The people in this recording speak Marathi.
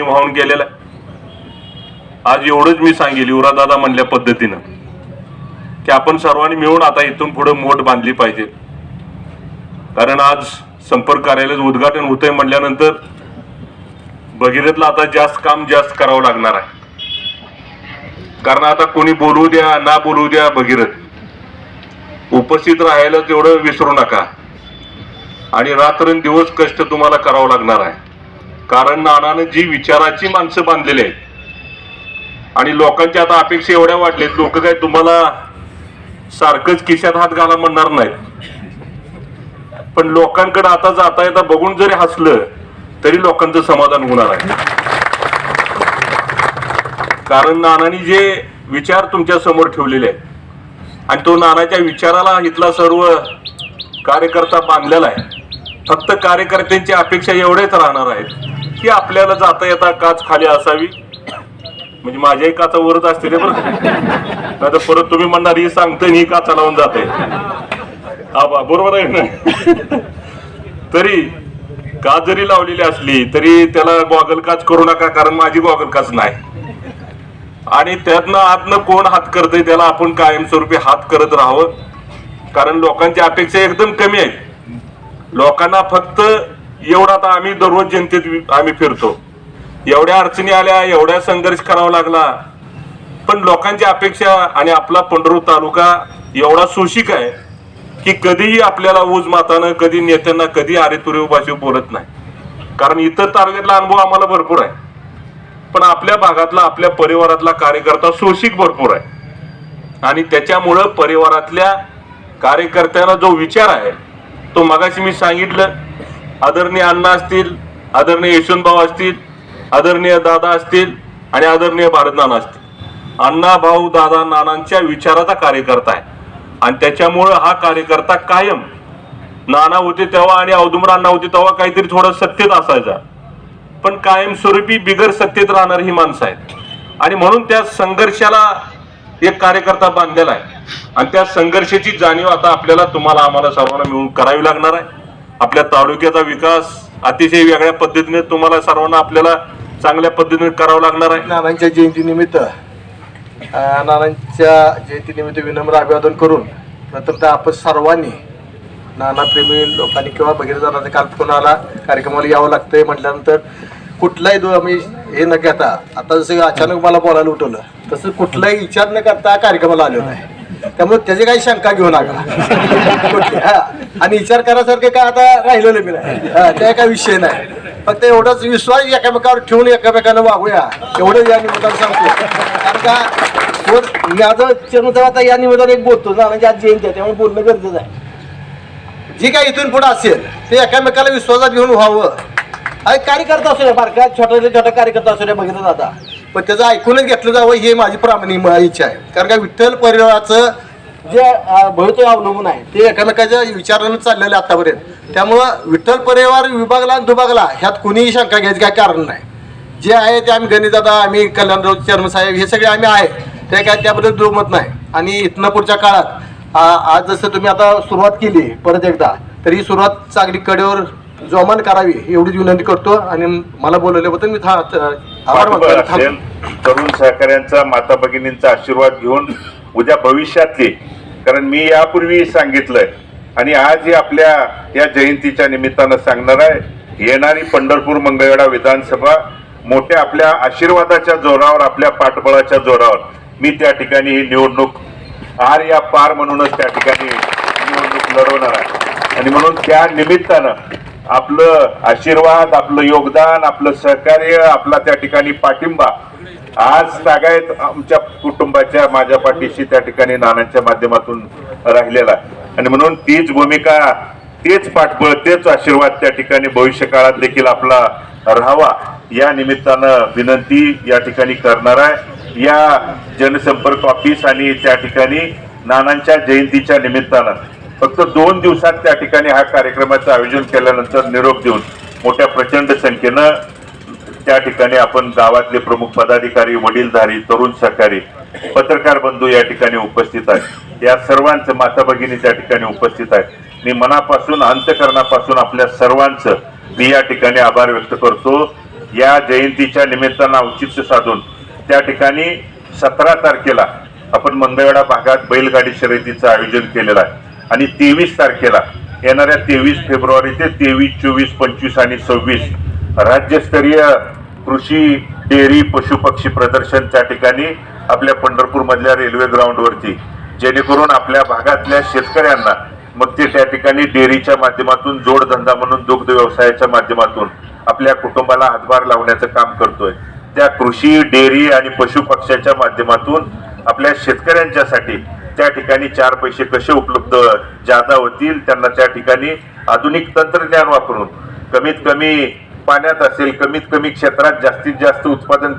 वाहून गेलेला आज एवढंच मी सांगेल युवरादादा म्हणल्या पद्धतीनं की आपण सर्वांनी मिळून आता इथून पुढे मोठ बांधली पाहिजे. कारण आज संपर्क कार्यालयाचं उद्घाटन होतंय म्हटल्यानंतर भगीरथला आता जास्त काम जास्त करावं लागणार आहे. कारण आता कोणी बोलू द्या ना बोलू द्या भगीरथ उपस्थित राहायला तेवढं विसरू नका. आणि रात्रंदिवस कष्ट तुम्हाला करावं लागणार आहे. कारण नानानं जी विचाराची माणसं बांधलेली आहेत आणि लोकांच्या आता अपेक्षा एवढ्या वाढलेत लोक काय तुम्हाला सारखंच खिशात हात घाला म्हणणार नाहीत. पण लोकांकडे आता जाता येता बघून जरी हसलं तरी लोकांचं समाधान होणार आहे. कारण नानानी जे विचार तुमच्यासमोर ठेवलेले आहेत आणि तो नानाच्या विचाराला इथला सर्व कार्यकर्ता बांधलेला आहे फक्त कार्यकर्त्यांची अपेक्षा एवढेच राहणार आहेत. की आपल्याला जाता येता काच खाली असावी. म्हणजे माझ्याही काचा वरच असतील बरं नाही तर परत तुम्ही म्हणणार ही सांगते ही काचा लावून जाते. हा बरोबर आहे ना? तरी काच जरी लावलेली असली तरी त्याला गॉगल काच करू नका कारण माझी गॉगल काच नाही. आणि त्यातनं आतनं कोण हात करतंय त्याला आपण कायमस्वरूपी हात करत राहावं. कारण लोकांची अपेक्षा एकदम कमी आहे. लोकांना फक्त एवढा आता आम्ही दररोज जनतेत आम्ही फिरतो. एवढ्या अडचणी आल्या एवढ्या संघर्ष करावा लागला. पण लोकांची अपेक्षा आणि आपला पंढरपूर तालुका एवढा सुशिक आहे की कधीही आपल्याला ऊज मातानं कधी नेत्यांना कधी आरेतुरे भाषे बोलत नाही. कारण इतर तालुक्यातला अनुभव आम्हाला भरपूर आहे. पण आपल्या भागातला आपल्या परिवारातला कार्यकर्ता सोशिक भरपूर आहे. आणि त्याच्यामुळं परिवारातल्या कार्यकर्त्यांना जो विचार आहे तो मगाशी मी सांगितलं आदरणीय अण्णा असतील आदरणीय यशवंतभाऊ असतील आदरणीय दादा असतील आणि आदरणीय भारतनाना असतील. अण्णा भाऊ दादा नानांच्या विचाराचा कार्यकर्ता आहे. आणि त्याच्यामुळं हा कार्यकर्ता कायम नाना होते तेव्हा आणि औदुंबर अण्णा होते तेव्हा काहीतरी थोडं सत्तेत असायचा. पण कायमस्वरूपी बिगर सत्तेत राहणार ही माणसं आहेत. आणि म्हणून त्या संघर्षाला एक कार्यकर्ता बांधलेला आहे. आणि त्या संघर्षाची जाणीव आता आपल्याला तुम्हाला आम्हाला सर्वांना मिळून करावी लागणार आहे. आपल्या तालुक्याचा विकास अतिशय वेगळ्या पद्धतीने तुम्हाला सर्वांना आपल्याला चांगल्या पद्धतीने करावं लागणार आहे. नानांच्या जयंतीनिमित्त नानांच्या जयंतीनिमित्त विनम्र अभिवादन करून प्रथमतः आपण सर्वांनी नानाप्रेमी लोकांनी किंवा भगीरथानाचा काल फोन कार्यक्रमाला यावं लागतंय म्हटल्यानंतर कुठलाही दो आम्ही हे न घेता आता जसं अचानक मला बोलायला उठवलं तसं कुठलाही विचार न करता कार्यक्रमाला आलेलो आहे त्यामुळे त्याची काही शंका घेऊ नका. हा. आणि विचार करायसारखं काय आता राहिलेलं मी नाही. त्या काय विषय नाही. फक्त एवढाच विश्वास एकामेकावर ठेवून एकामेकानं वागूया. एवढं या निमित्तानं सांगतो कारण का माझं आता या निमित्तानं एक बोलतो ना म्हणजे आज जयंती आहे त्यामुळे बोलणं गरजेचं आहे. जे काय इथून पुढे असेल ते एकामेकाला विश्वासात घेऊन व्हावं. आणि कार्यकर्ता असू द्या बारका छोटा छोटा कार्यकर्ता असू द्या बघितलं जाता. पण त्याचं ऐकूनच घेतलं जावं हे माझी प्रामाणिक इच्छा आहे. कारण का विठ्ठल परिवाराचं जे अं, भवितव्य अवलंबून आहे ते एकामेकाच्या विचारानं चाललेलं आहे आतापर्यंत. त्यामुळं विठ्ठल परिवार विभागला आणि दुभागला ह्यात कुणीही शंका घ्यायची काय कारण नाही. जे आहे ते आम्ही गणितदादा आम्ही कल्याणराव चर्मसाहेब हे सगळे आम्ही आहे. ते काय त्याबद्दल दुमत नाही. आणि इथनं पुढच्या काळात आ- आज जसं तुम्ही आता सुरुवात केली परत एकदा तर ही सुरुवात चांगली कडेवर जोमान करावी एवढीच विनंती करतो. आणि मला बोलवल्याबद्दल मी था- पाठबळ. असेल. तरुण सहकाऱ्यांचा माता भगिनींचा आशीर्वाद घेऊन उद्या भविष्यातली कारण मी यापूर्वी सांगितलंय. आणि आज ही आपल्या या जयंतीच्या निमित्तानं सांगणार आहे येणारी पंढरपूर मंगळवेढा विधानसभा मोठ्या आपल्या आशीर्वादाच्या जोरावर आपल्या पाठबळाच्या जोरावर. मी त्या ठिकाणी ही निवडणूक आर या पार म्हणूनच त्या ठिकाणी निवडणूक लढवणार आहे. आणि म्हणून त्या निमित्तानं आपलं आशीर्वाद आपलं योगदान आपलं सहकार्य आपला त्या ठिकाणी पाठिंबा. आज सगळ्यात आमच्या कुटुंबाच्या माझ्या पाठीशी त्या ठिकाणी नानांच्या माध्यमातून राहिलेला आहे. आणि म्हणून तीच भूमिका तेच पाठबळ तेच आशीर्वाद त्या ठिकाणी भविष्य काळात देखील आपला राहावा. या निमित्तानं विनंती या ठिकाणी करणार आहे. या जनसंपर्क ऑफिस आणि त्या ठिकाणी नानांच्या जयंतीच्या निमित्तानं फक्त दोन दिवसात त्या ठिकाणी हा कार्यक्रमाचं आयोजन केल्यानंतर निरोप देऊन मोठ्या प्रचंड संख्येनं त्या ठिकाणी आपण गावातले प्रमुख पदाधिकारी वडीलधारी तरुण सहकारी पत्रकार बंधू या ठिकाणी उपस्थित आहेत. या सर्वांचं माता भगिनी त्या ठिकाणी उपस्थित आहेत. मी मनापासून अंतकरणापासून आपल्या सर्वांचं मी या ठिकाणी आभार व्यक्त करतो. या जयंतीच्या निमित्तानं औचित्य साधून त्या ठिकाणी सतरा तारखेला आपण मंगळवेढा भागात बैलगाडी शर्यतीचं आयोजन केलेलं आहे. आणि तेवीस तारखेला येणाऱ्या तेवीस फेब्रुवारी ते तेवीस चोवीस पंचवीस आणि सव्वीस राज्यस्तरीय कृषी डेअरी पशुपक्षी प्रदर्शन त्या ठिकाणी आपल्या पंढरपूरमधल्या रेल्वे ग्राउंडवरती. जेणेकरून आपल्या भागातल्या शेतकऱ्यांना मग ते त्या ठिकाणी डेअरीच्या माध्यमातून जोडधंदा म्हणून दुग्ध व्यवसायाच्या माध्यमातून आपल्या कुटुंबाला हातभार लावण्याचं काम करतोय. त्या कृषी डेअरी आणि पशुपक्ष्याच्या माध्यमातून आपल्या शेतकऱ्यांच्यासाठी त्या ठिकाणी चार पैसे कसे उपलब्ध जादा होतील त्यांना त्या ठिकाणी आधुनिक तंत्रज्ञान वापरून कमीत कमी पाण्यात असेल कमीत कमी क्षेत्रात जास्तीत जास्त उत्पादन